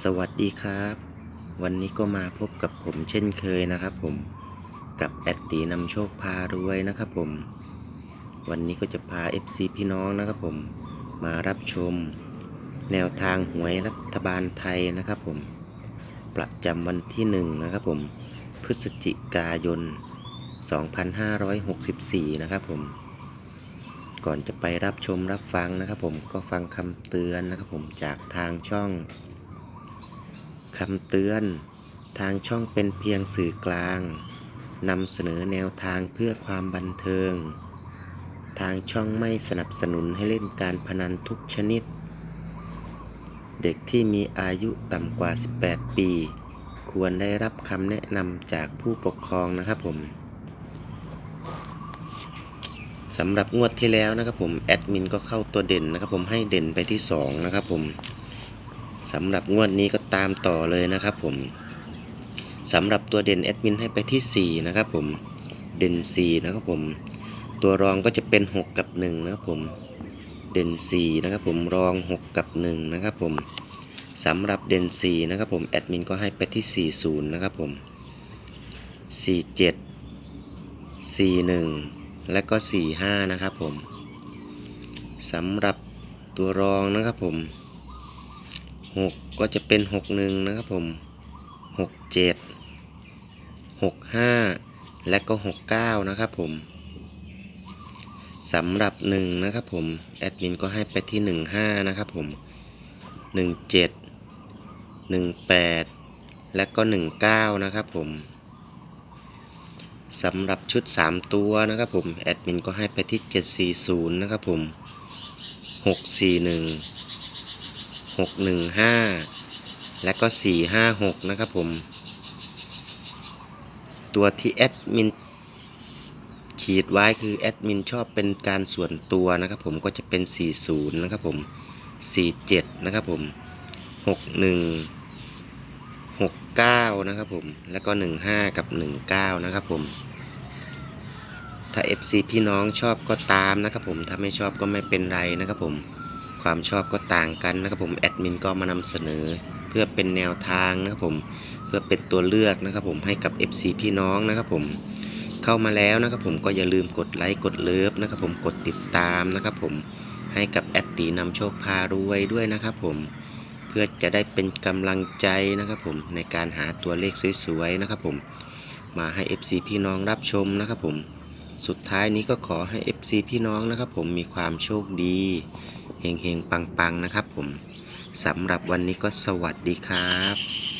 สวัสดีครับ วันนี้ก็มาพบกับผมเช่นเคยนะครับผมกับแอดตีนำโชคพารวยนะครับผม วันนี้ก็จะพา FC พี่น้องนะครับผมมารับชม แนวทางหวยรัฐบาลไทยนะครับผม ประจำวันที่หนึ่งนะครับผม พฤศจิกายน 2564 นะครับผมก่อนจะไปรับชมรับฟังนะครับผมก็ฟังคำเตือนนะครับผมจากทางช่อง คำเตือน ทางช่องเป็นเพียงสื่อกลางนำเสนอแนวทางเพื่อความบันเทิง ทางช่องไม่สนับสนุนให้เล่นการพนันทุกชนิด เด็กที่มีอายุต่ำกว่า 18 ปี ควรได้รับคำแนะนำจากผู้ปกครองนะครับผมสำหรับงวดที่แล้วนะครับผมแอดมินก็เข้าตัวเด่นนะครับผมให้เด่นไปที่ 2 นะครับผม สำหรับงวดนี้ก็ตามต่อเลยนะครับผมสำหรับตัวเด่นแอดมินให้ไปที่ 4 นะครับผม เด่น 4 นะครับผม ตัวรองก็จะเป็น 6 กับ 1 นะครับผม เด่น 4 นะครับผมรอง 6 กับ 1 นะครับผมสำหรับเด่น 4 นะครับผมแอดมินก็ให้ไปที่ 40 นะครับผม 47 41 และก็ 45 นะครับผมสำหรับตัวรองนะครับผม หกก็จะเป็นหกหนึ่งนะครับผมหกเจ็ดหกห้าและก็หกเก้านะครับผมสำหรับหนึ่งนะครับผมแอดมินก็ให้ไปที่หนึ่งห้านะครับผมหนึ่งเจ็ดหนึ่งแปดและก็หนึ่งเก้านะครับผมสำหรับชุดสามตัวนะครับผม แอดมินก็ให้ไปที่เจ็ดสี่ศูนย์นะครับผมห กสี่หกหนึ่งห้าและก็สี่ห้าหกนะครับผม ตัวที่แอดมินขีดไว้คือแอดมินชอบเป็นการส่วนตัวนะครับผมก็จะเป็น 40 นะครับผม 47 นะครับผม 61 69 นะครับผม แล้วก็ 15 กับ 19 นะครับผม ถ้า FC พี่น้องชอบก็ตามนะครับผม ถ้าไม่ชอบก็ไม่เป็นไรนะครับผม ความชอบก็ต่างกันนะครับผมแอดมินก็มานำเสนอ เพื่อเป็นแนวทางนะครับผมเพื่อเป็นตัวเลือกนะครับผมให้กับ FC พี่น้องนะครับผมเข้ามาแล้วนะครับผมก็อย่าลืมกดไลค์กดเลิฟนะครับผมกดติดตามนะครับผมให้กับแอดตีนำโชคพารวยด้วยนะครับผมเพื่อจะได้เป็นกำลังใจนะครับผมในการหาตัวเลขสวยๆนะครับผมมาให้ FC พี่น้องรับชมนะครับผมสุดท้ายนี้ก็ขอให้ FC พี่น้องนะครับผมมีความโชคดี เฮงๆ ปังๆ นะครับผมสำหรับวันนี้ก็สวัสดีครับ